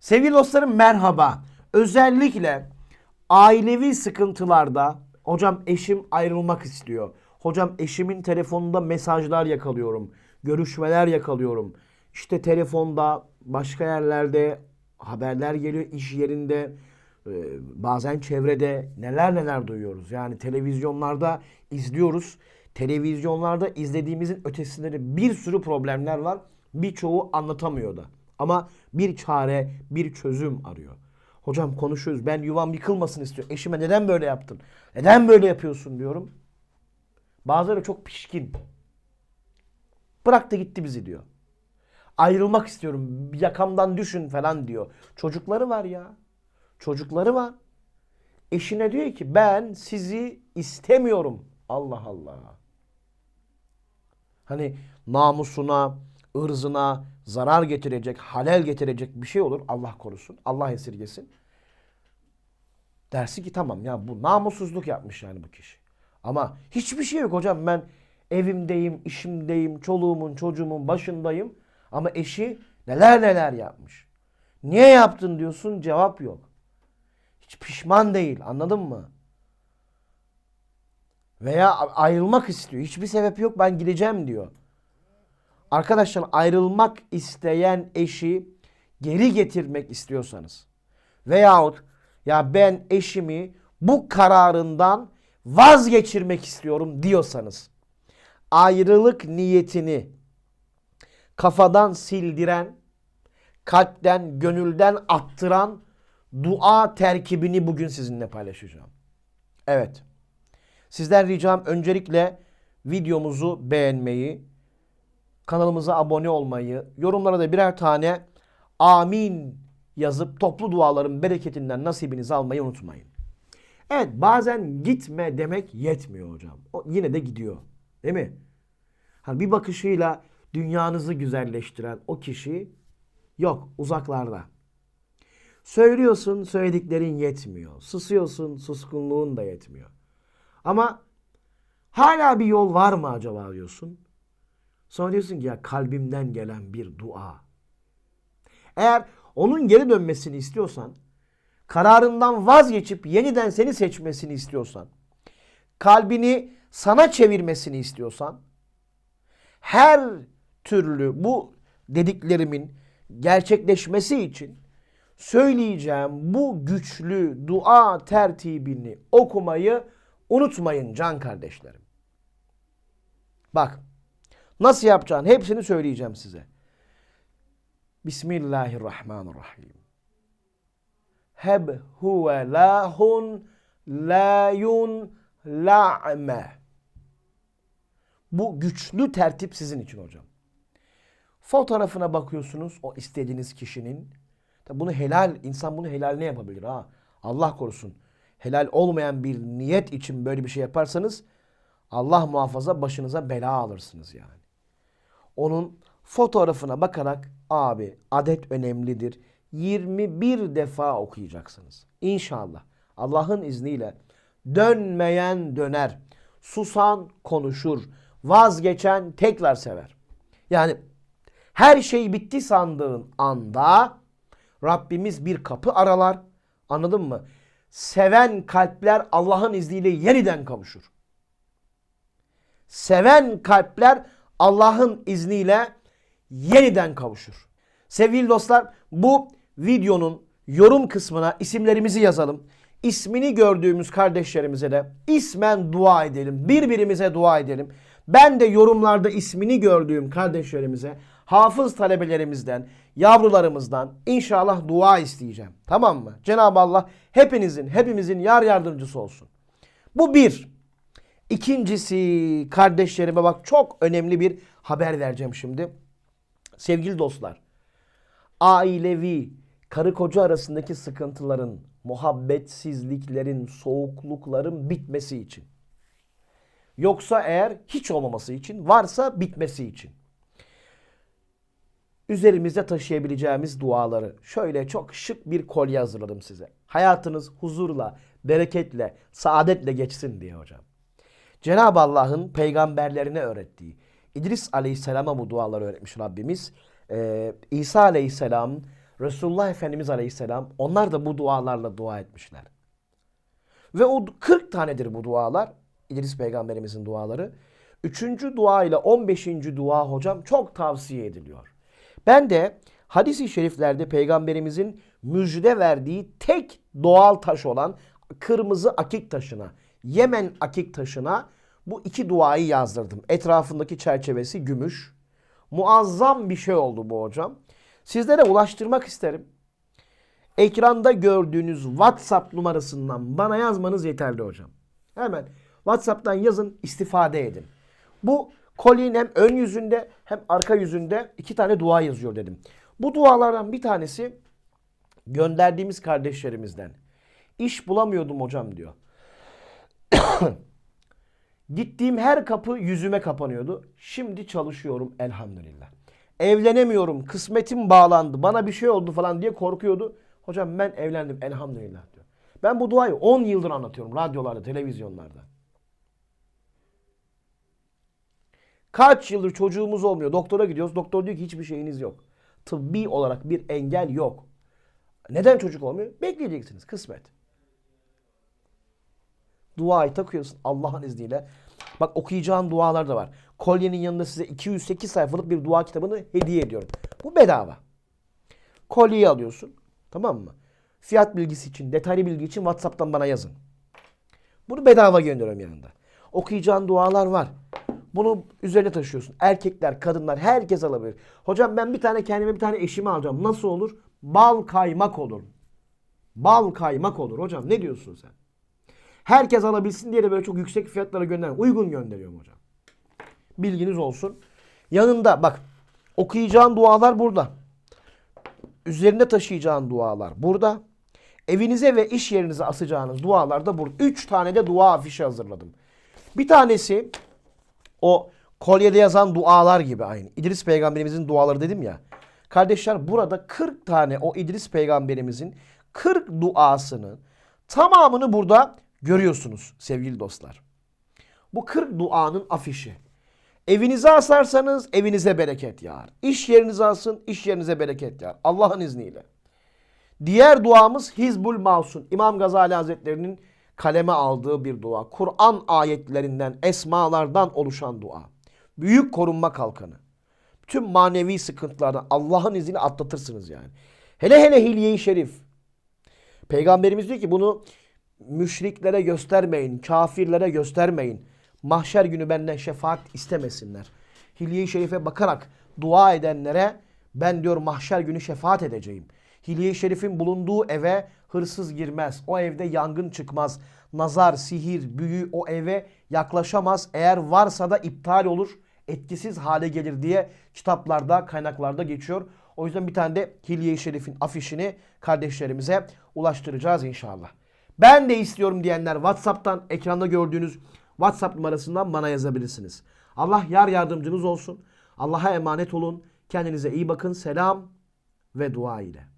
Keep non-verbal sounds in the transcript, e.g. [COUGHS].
Sevgili dostlarım merhaba. Özellikle ailevi sıkıntılarda hocam eşim ayrılmak istiyor. Hocam eşimin telefonunda mesajlar yakalıyorum. Görüşmeler yakalıyorum. İşte telefonda başka yerlerde haberler geliyor iş yerinde e, bazen çevrede neler neler duyuyoruz. Yani televizyonlarda izliyoruz. Televizyonlarda izlediğimizin ötesinde de bir sürü problemler var. Birçoğu anlatamıyor da. Ama bir çare, bir çözüm arıyor. Hocam konuşuyoruz. Ben yuvam yıkılmasın istiyorum. Eşime neden böyle yaptın? Neden böyle yapıyorsun diyorum. Bazıları çok pişkin. Bıraktı gitti bizi diyor. Ayrılmak istiyorum. Yakamdan düşün falan diyor. Çocukları var ya. Çocukları var. Eşine diyor ki ben sizi istemiyorum. Allah Allah. Hani namusuna, ırzına zarar getirecek, halel getirecek bir şey olur. Allah korusun. Allah esirgesin. Dersi ki tamam ya bu namussuzluk yapmış yani bu kişi. Ama hiçbir şey yok hocam ben evimdeyim, işimdeyim, çoluğumun, çocuğumun başındayım. Ama eşi neler neler yapmış. Niye yaptın diyorsun cevap yok. Hiç pişman değil anladın mı? Veya ayrılmak istiyor. Hiçbir sebep yok ben gideceğim diyor. Arkadaşlar ayrılmak isteyen eşi geri getirmek istiyorsanız veyahut ya ben eşimi bu kararından vazgeçirmek istiyorum diyorsanız ayrılık niyetini kafadan sildiren, kalpten, gönülden attıran dua terkibini bugün sizinle paylaşacağım. Evet. Sizden ricam öncelikle videomuzu beğenmeyi, kanalımıza abone olmayı, yorumlara da birer tane amin yazıp toplu duaların bereketinden nasibinizi almayı unutmayın. Evet bazen gitme demek yetmiyor hocam. O yine de gidiyor. Değil mi? Hani bir bakışıyla dünyanızı güzelleştiren o kişi yok uzaklarda. Söylüyorsun söylediklerin yetmiyor. Susuyorsun suskunluğun da yetmiyor. Ama hala bir yol var mı acaba diyorsun. Sonra diyorsun ki ya kalbimden gelen bir dua. Eğer onun geri dönmesini istiyorsan, kararından vazgeçip yeniden seni seçmesini istiyorsan, kalbini sana çevirmesini istiyorsan, her türlü bu dediklerimin gerçekleşmesi için söyleyeceğim bu güçlü dua tertibini okumayı unutmayın can kardeşlerim. Bak nasıl yapacağını hepsini söyleyeceğim size. Bismillahirrahmanirrahim. Heb huve lahun layun la'me. Bu güçlü tertip sizin için hocam. Fotoğrafına bakıyorsunuz o istediğiniz kişinin. Bunu helal, insan bunu helal ne yapabilir ha? Allah korusun. Helal olmayan bir niyet için böyle bir şey yaparsanız Allah muhafaza başınıza bela alırsınız yani. Onun fotoğrafına bakarak abi adet önemlidir. 21 defa okuyacaksınız. İnşallah. Allah'ın izniyle dönmeyen döner. Susan konuşur. Vazgeçen tekrar sever. Yani her şey bitti sandığın anda Rabbimiz bir kapı aralar. Anladın mı? Seven kalpler Allah'ın izniyle yeniden kavuşur. Seven kalpler Allah'ın izniyle yeniden kavuşur. Sevgili dostlar bu videonun yorum kısmına isimlerimizi yazalım. İsmini gördüğümüz kardeşlerimize de ismen dua edelim. Birbirimize dua edelim. Ben de yorumlarda ismini gördüğüm kardeşlerimize, hafız talebelerimizden, yavrularımızdan inşallah dua isteyeceğim. Tamam mı? Cenab-ı Allah hepinizin, hepimizin yar yardımcısı olsun. Bu bir. İkincisi kardeşlerime bak çok önemli bir haber vereceğim şimdi. Sevgili dostlar, ailevi, karı koca arasındaki sıkıntıların, muhabbetsizliklerin, soğuklukların bitmesi için. Yoksa eğer hiç olmaması için, varsa bitmesi için. Üzerimizde taşıyabileceğimiz duaları şöyle çok şık bir kolye hazırladım size. Hayatınız huzurla, bereketle, saadetle geçsin diye hocam. Cenab-ı Allah'ın peygamberlerine öğrettiği, İdris Aleyhisselam'a bu duaları öğretmiş Rabbimiz. Ee, İsa Aleyhisselam Resulullah Efendimiz Aleyhisselam onlar da bu dualarla dua etmişler. Ve o 40 tanedir bu dualar. İdris peygamberimizin duaları. Üçüncü dua ile 15. dua hocam çok tavsiye ediliyor. Ben de hadis-i şeriflerde peygamberimizin müjde verdiği tek doğal taş olan kırmızı akik taşına, Yemen akik taşına bu iki duayı yazdırdım. Etrafındaki çerçevesi gümüş. Muazzam bir şey oldu bu hocam. Sizlere ulaştırmak isterim. Ekranda gördüğünüz WhatsApp numarasından bana yazmanız yeterli hocam. Hemen WhatsApp'tan yazın, istifade edin. Bu kolyenin hem ön yüzünde hem arka yüzünde iki tane dua yazıyor dedim. Bu dualardan bir tanesi gönderdiğimiz kardeşlerimizden. İş bulamıyordum hocam diyor. [COUGHS] Gittiğim her kapı yüzüme kapanıyordu. Şimdi çalışıyorum elhamdülillah. Evlenemiyorum, kısmetim bağlandı, bana bir şey oldu falan diye korkuyordu. Hocam ben evlendim elhamdülillah diyor. Ben bu duayı 10 yıldır anlatıyorum radyolarda, televizyonlarda. Kaç yıldır çocuğumuz olmuyor. Doktora gidiyoruz. Doktor diyor ki hiçbir şeyiniz yok. Tıbbi olarak bir engel yok. Neden çocuk olmuyor? Bekleyeceksiniz. Kısmet. Duayı takıyorsun Allah'ın izniyle. Bak okuyacağın dualar da var. Kolyenin yanında size 208 sayfalık bir dua kitabını hediye ediyorum. Bu bedava. Kolyeyi alıyorsun. Tamam mı? Fiyat bilgisi için, detaylı bilgi için WhatsApp'tan bana yazın. Bunu bedava gönderiyorum yanında. Okuyacağın dualar var. Bunu üzerine taşıyorsun. Erkekler, kadınlar herkes alabilir. Hocam ben bir tane kendime bir tane eşime alacağım. Nasıl olur? Bal kaymak olur. Bal kaymak olur hocam. Ne diyorsun sen? Herkes alabilsin diye de böyle çok yüksek fiyatlara gönderiyorum. Uygun gönderiyorum hocam. Bilginiz olsun. Yanında bak okuyacağın dualar burada. Üzerinde taşıyacağın dualar burada. Evinize ve iş yerinize asacağınız dualar da burada. Üç tane de dua afişi hazırladım. Bir tanesi o kolyede yazan dualar gibi aynı. İdris peygamberimizin duaları dedim ya. Kardeşler burada 40 tane o İdris peygamberimizin 40 duasını tamamını burada görüyorsunuz sevgili dostlar. Bu 40 duanın afişi. Evinize asarsanız evinize bereket yağar. İş yerinize asın, iş yerinize bereket yağar. Allah'ın izniyle. Diğer duamız Hizbul Mavsun. İmam Gazali Hazretleri'nin kaleme aldığı bir dua. Kur'an ayetlerinden, esmalardan oluşan dua. Büyük korunma kalkanı. Tüm manevi sıkıntılardan Allah'ın izniyle atlatırsınız yani. Hele hele hilye-i şerif. Peygamberimiz diyor ki bunu müşriklere göstermeyin, kafirlere göstermeyin. Mahşer günü benden şefaat istemesinler. Hilye-i Şerif'e bakarak dua edenlere ben diyor mahşer günü şefaat edeceğim. Hilye-i Şerif'in bulunduğu eve hırsız girmez. O evde yangın çıkmaz. Nazar, sihir, büyü o eve yaklaşamaz. Eğer varsa da iptal olur, etkisiz hale gelir diye kitaplarda, kaynaklarda geçiyor. O yüzden bir tane de Hilye-i Şerif'in afişini kardeşlerimize ulaştıracağız inşallah. Ben de istiyorum diyenler WhatsApp'tan ekranda gördüğünüz WhatsApp numarasından bana yazabilirsiniz. Allah yar yardımcınız olsun. Allah'a emanet olun. Kendinize iyi bakın. Selam ve dua ile.